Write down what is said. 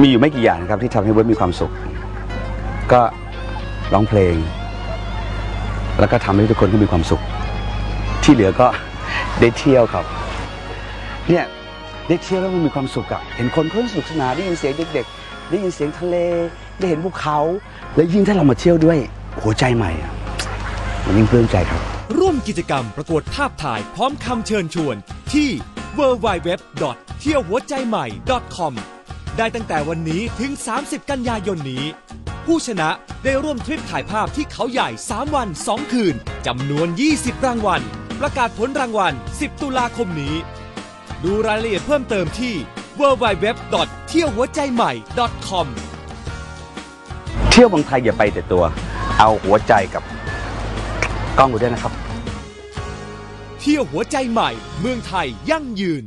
มีอยู่ไม่กี่อย่างครับที่ทำให้เบิร์ตมีความสุข ก็ร้องเพลง แล้วก็ทำให้ทุกคนก็มีความสุข ที่เหลือก็ได้เที่ยวครับ เนี่ยได้เที่ยวแล้วมันมีความสุขอะเห็นคนเขาสนุกสนานได้ยินเสียงเด็กๆ ได้ยินเสียงทะเล ได้เห็นภูเขา แล้วยิ่งถ้าเรามาเที่ยวด้วยหัวใจใหม่อะมันยิ่งปลื้มใจครับ ร่วมกิจกรรมประกวดภาพถ่ายพร้อมคำเชิญชวนที่ w w w เที่ยวหัวใจใหม่ .com ได้ตั้งแต่วันนี้ถึง 30 กันยายนนี้ ผู้ชนะได้ร่วมทริปถ่ายภาพที่เขาใหญ่ 3 วัน 2 คืนจำนวน 20 รางวัล ประกาศผลรางวัล 10 ตุลาคมนี้ ดูรายละเอียดเพิ่มเติมที่ w w w เที่ยวหัวใจใหม่ .com เที่ยวเมืองไทยอย่าไปแต่ตัว เอาหัวใจกับกล้องไปด้วยนะครับ เที่ยวหัวใจใหม่ เมืองไทยยั่งยืน